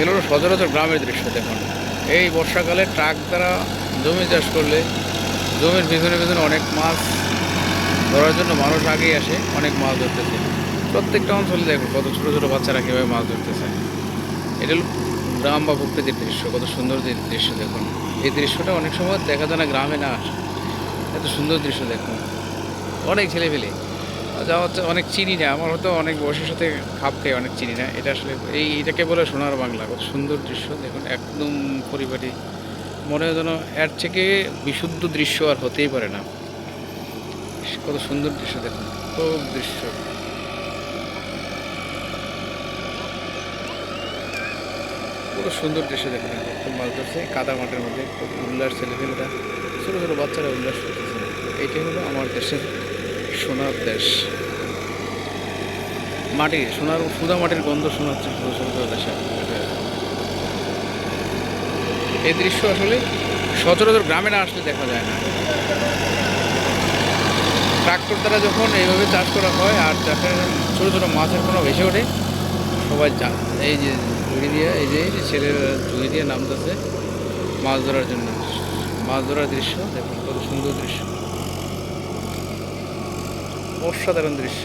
এগুলো সচরাচর গ্রামের দৃশ্য দেখুন। এই বর্ষাকালে ট্রাক দ্বারা জমি চাষ করলে জমির পিছনে পিছনে অনেক মাছ ধরার জন্য মানুষ আগেই আসে, অনেক মাছ ধরতেছে। প্রত্যেকটা অঞ্চলে দেখুন কত ছোটো ছোটো বাচ্চারা কীভাবে মাছ ধরতেছে। এটা হলো গ্রাম বা প্রকৃতির দৃশ্য, কত সুন্দর দৃশ্য দেখুন। এই দৃশ্যটা অনেক সময় দেখা যায় না, গ্রামে না আসে। এত সুন্দর দৃশ্য দেখুন। অনেক ছেলে পেলে যা হচ্ছে অনেক চিনি না আমার হয়তো অনেক বয়সের সাথে খাপ খেয়ে অনেক চিনি না। এটা আসলে এই এটাকে বলে সোনার বাংলা কত সুন্দর দৃশ্য, দেখুন, একদম পরিপাটি মনে হয় যেন এর থেকে বিশুদ্ধ দৃশ্য আর হতেই পারে না। কত সুন্দর দৃশ্য, দেখুন, খুব দৃশ্য। কত সুন্দর দৃশ্য, দেখুন খুব মাছ ধরছে, কাদা মাঠের মধ্যে, খুব উল্লাস ছেলেপেলেরা ছোটো ছোটো বাচ্চারা উল্লাস করতেছে। এইটাই হলো আমার দেশের সোনার দেশ। মাটি, সোনার, সুদা মাটির গন্ধ শোনাচ্ছে দেশে। এই দৃশ্য আসলে সচরাচর গ্রামে না আসলে দেখা যায় না। ট্রাক্টর দ্বারা যখন এইভাবে চাষ করা হয় আর চাষের ছোটো ছোটো মাছের কোনো ভেসে ওঠে, সবাই যা এই যে ঝুড়ি দিয়ে, এই যে ছেলেরা ঝুড়ি দিয়ে নামতেছে মাছ ধরার জন্য। মাছ ধরার দৃশ্য, দেখুন, কত সুন্দর দৃশ্য। অসাধারণ দৃশ্য।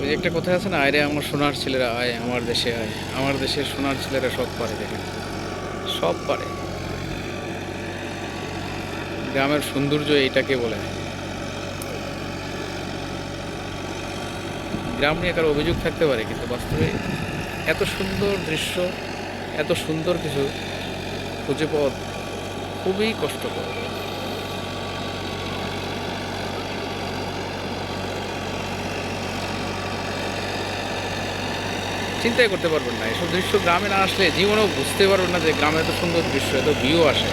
ওই একটা কথা আছে না আয়রে আমার সোনার ছেলেরা, আয় আমার দেশে, আয়। আমার দেশের সোনার ছেলেরা সব পারে দেখেন সব পারে। গ্রামের সৌন্দর্য এইটাকে বলে। গ্রাম নিয়ে কারও অভিযোগ থাকতে পারে, কিন্তু বাস্তবে এত সুন্দর দৃশ্য, এত সুন্দর কিছু খুঁজে পাওয়া খুবই কষ্টকর। চিন্তাই করতে পারবেন না। এসব দৃশ্য গ্রামে না আসলে জীবনেও বুঝতে পারবেন না যে গ্রামে এত সুন্দর দৃশ্য, এত ভিউ আসে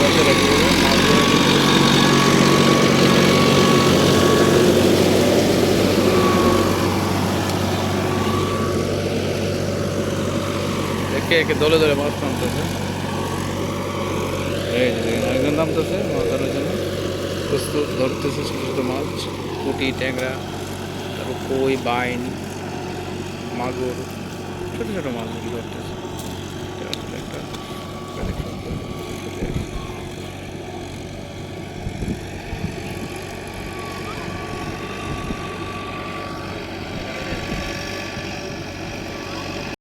বাচ্চারা কীভাবে মাছ ধরে একে একে দলে দলে মাছ নামতেছে। এই যে দেখেন, একজন নামতেছে মাছ ধরার জন্য। প্রস্তুত ধরতেছে ছোটো ছোটো মাছ পুটি ট্যাংরা তারপর কই বাইন মাগুর ছোটো ছোটো মাছগুলি ধরতেছে